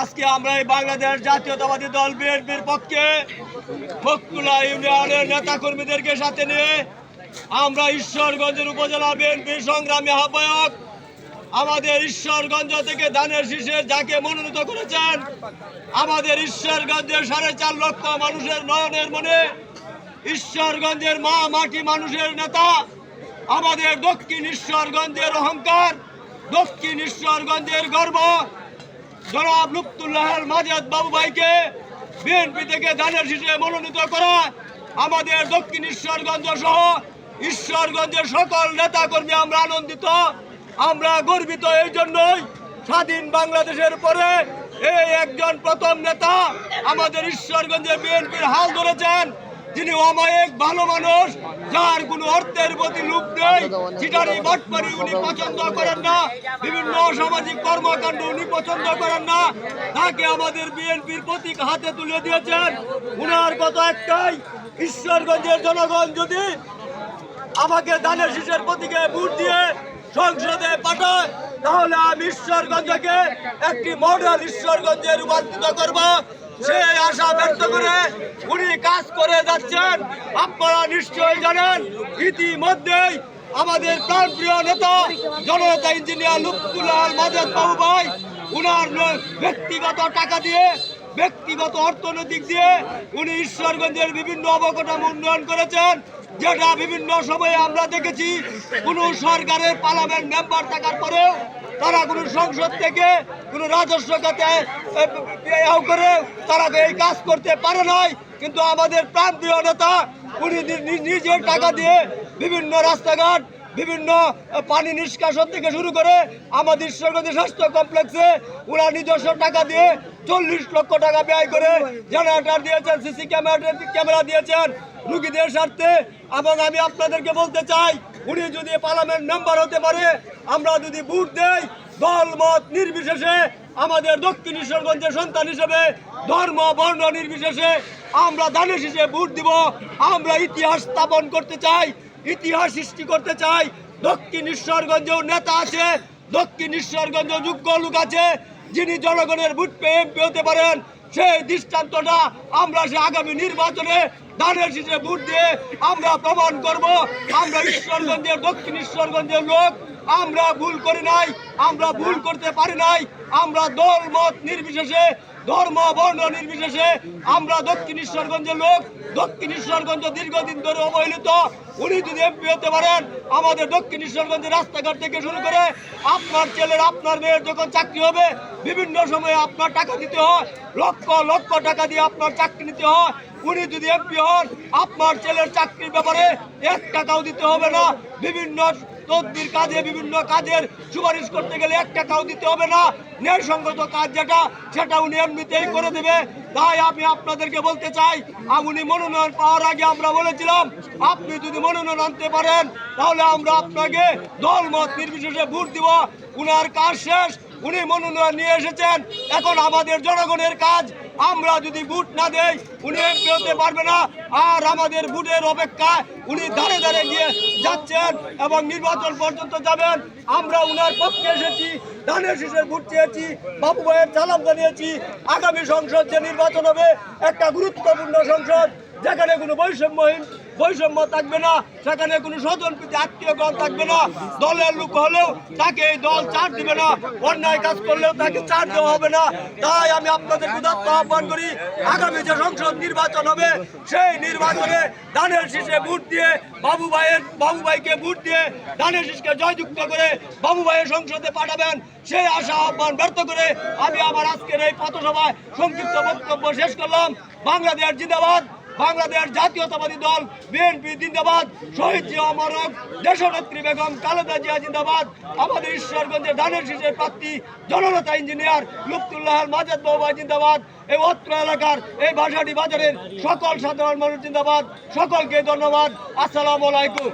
আজকে আমরা এই বাংলাদেশ জাতীয়তাবাদী দল বিএনপির পক্ষে ফকুলা ইউনিয়নের নেতা কর্মীদেরকে সাথে নিয়ে আমরা ঈশ্বরগঞ্জের উপজেলা বিএনপির সংগ্রামী আহ্বায়ক, আমাদের ঈশ্বরগঞ্জ থেকে ধানের শীষের যাকে মনোনীত করেছেন, আমাদের ঈশ্বরগঞ্জের সাড়ে চার লক্ষ মানুষের নয়নের মনে ঈশ্বরগঞ্জের মা মাটি মানুষের নেতা, আমাদের দক্ষিণ ঈশ্বরগঞ্জের অহংকার দক্ষিণ ঈশ্বরগঞ্জের গর্ব। জনাব লুপ্তুল্লাহের মাজেদ বাবু ভাইকে বিএনপি থেকে ধানের শীষে মনোনীত করা আমাদের দক্ষিণ ঈশ্বরগঞ্জ সহ ঈশ্বরগঞ্জের সকল নেতা কর্মী আমরা আনন্দিত। আমরা গর্বিত এই জন্যই স্বাধীন বাংলাদেশের পরে এই একজন প্রথম নেতা আমাদের ঈশ্বরগঞ্জে বিএনপির হাল ধরেছেন। যিনি অমায়িক, ভালো মানুষ যার কোনো অর্থের প্রতি লোভ নেই চিটারি বাটপারি উনি পছন্দ করেন না, বিভিন্ন সামাজিক কর্মকাণ্ড উনি পছন্দ করেন না, তাকে আমাদের বিএনপির প্রতীক হাতে তুলে দিয়েছেন। উনার কথা একটাই, ঈশ্বরগঞ্জের জনগণ যদি আমাকে ধানের শীষের প্রতীকে ভোট দিয়ে সংসদে পাঠায়, তাহলে আমি ঈশ্বরগঞ্জকে একটি মডেল ঈশ্বরগঞ্জে রূপান্তরিত করব। সেই আশা ব্যক্ত করে উনি কাজ করে যাচ্ছেন। আপনারা নিশ্চয়ই জানেন, ইতিমধ্যেই আমাদের প্রাণপ্রিয় নেতা জনতা ইঞ্জিনিয়ার লুৎফুল্লাহ মাজেদ বাবু ভাই, উনার ব্যক্তিগত টাকা দিয়ে, ব্যক্তিগত অর্থনৈতিক দিয়ে উনি ঈশ্বরগঞ্জের বিভিন্ন অবকাঠামো উন্নয়ন করেছেন, যেটা বিভিন্ন সময়ে আমরা দেখেছি। কোন সরকারের পার্লামেন্ট মেম্বার থাকার পরেও তারা কোনো সংসদ থেকে কোনো রাজস্ব খাতে করে তারা এই কাজ করতে পারে নাই। কিন্তু আমাদের প্রান্তীয় নেতা, উনি নিজের টাকা দিয়ে বিভিন্ন রাস্তাঘাট, বিভিন্ন পানি নিষ্কাশন থেকে শুরু করে আমাদের ঈশ্বরগঞ্জ স্বাস্থ্য কমপ্লেক্সে ওরা নিজস্ব টাকা দিয়ে চল্লিশ লক্ষ টাকা ব্যয় করে জেনারেটর দিয়েছেন, সিসি ক্যামেরা ক্যামেরা দিয়েছেন। রুগীদের স্বার্থে, এবং আমি আপনাদেরকে বলতে চাই উনি যদি পার্লামেন্ট মেম্বার হতে পারে, আমরা যদি ভোট দেই, দল, মত নির্বিশেষে আমাদের দক্ষিণ ঈশ্বরগঞ্জের সন্তান হিসেবে, ধর্ম, বর্ণ নির্বিশেষে আমরা দানেশ হিসেবে ভোট দিব। আমরা ইতিহাস স্থাপন করতে চাই, ইতিহাস সৃষ্টি করতে চাই। দক্ষিণ ঈশ্বরগঞ্জেও নেতা আছে, দক্ষিণ ঈশ্বরগঞ্জ যোগ্য লোক আছে। যিনি জনগণের ভোট পেয়ে এমপি হতে পারেন সেই দৃষ্টান্তটা আমরা সে আগামী নির্বাচনে ধানের শীষে ভোট দিয়ে আমরা প্রমাণ করব। আমরা ঈশ্বরগঞ্জের, দক্ষিণ ঈশ্বরগঞ্জের লোক। আমরা ভুল করি নাই, আমরা ভুল করতে পারি নাই। আমরা দল, মত নির্বিশেষে, ধর্ম, বর্ণ নির্বিশেষে আমরা দক্ষিণ ঈশ্বরগঞ্জের লোক। দক্ষিণ ঈশ্বরগঞ্জ দীর্ঘদিন ধরে অবহেলিত। উনি যদি এমপি হতে পারেন, আমাদের দক্ষিণ ঈশ্বরগঞ্জের রাস্তাঘাট থেকে শুরু করে আপনার ছেলের, আপনার মেয়ের যখন চাকরি হবে, বিভিন্ন সময়ে আপনার টাকা দিতে হয়। লক্ষ লক্ষ টাকা দিয়ে আপনার চাকরি নিতে হয়। উনি যদি এমপি হন, আপনার ছেলের চাকরির ব্যাপারে এক টাকাও দিতে হবে না। বিভিন্ন তদবির কাজে, বিভিন্ন কাজের সুপারিশ করতে গেলে এক টাকাও দিতে হবে না। ন্যায়সঙ্গত কাজ যেটা সেটা উনি এমনিতেই করে দেবে। তাই আমি আপনাদেরকে বলতে চাই উনি মনোনয়ন পাওয়ার আগে আমরা বলেছিলাম, আপনি যদি মনোনয়ন আনতে পারেন, তাহলে আমরা আপনাকে দলমত নির্বিশেষে ভোট দিব। উনার কাজ শেষ, উনি মনোনয়ন নিয়ে এসেছেন। এখন আমাদের জনগণের কাজ আমরা যদি ভোট না দেই, উনি হতে পারবে না। আর আমাদের ভোটের অপেক্ষায় উনি ধারে ধারে গিয়ে যাচ্ছেন এবং নির্বাচন পর্যন্ত যাবেন। আমরা উনার পক্ষে এসেছি, ধানের শীষের ভোট চেয়েছি, বাবু ভাইয়ের চালাম জানিয়েছি আগামী সংসদ যে নির্বাচন হবে, একটা গুরুত্বপূর্ণ সংসদ। যেখানে কোনো বৈষম্যহীন, বৈষম্য থাকবে না, সেখানে কোনো স্বজন প্রীতি আত্মীয়গণ থাকবে না। দলের লোক হলেও তাকে এই দল চার দিবে না, অন্যায় কাজ করলেও তাকে চার দেওয়া হবে না। তাই আমি আপনাদের উদাত্ত আহ্বান করি, আগামী যে সংসদ নির্বাচন হবে, সেই নির্বাচনে ধানের শীষে ভোট দিয়ে বাবু ভাইয়ের, বাবু ভাইকে ভোট দিয়ে ধানের শীষকে জয়যুক্ত করে বাবু ভাইয়ের সংসদে পাঠাবেন, সেই আশা, আহ্বান ব্যর্থ করে আমি আমার আজকের এই পথসভায় সংক্ষিপ্ত বক্তব্য শেষ করলাম। বাংলাদেশ জিন্দাবাদ। বাংলাদেশ জাতীয়তাবাদী দল, বিএনপি, জিন্দাবাদ, শহীদ জিয়া অমরক দেশনেত্রী বেগম কালেদা জিয়া জিন্দাবাদ, আমাদের ঈশ্বরগঞ্জের ধানের শীষের প্রার্থী, জননেতা ইঞ্জিনিয়ার লুফতুল্লাহ মাজাদ বাবা জিন্দাবাদ, এই অত্র এলাকার, এই ভাষাটি বাজারের সকল সাধারণ মানুষ জিন্দাবাদ। সকলকে ধন্যবাদ। আসসালামু আলাইকুম।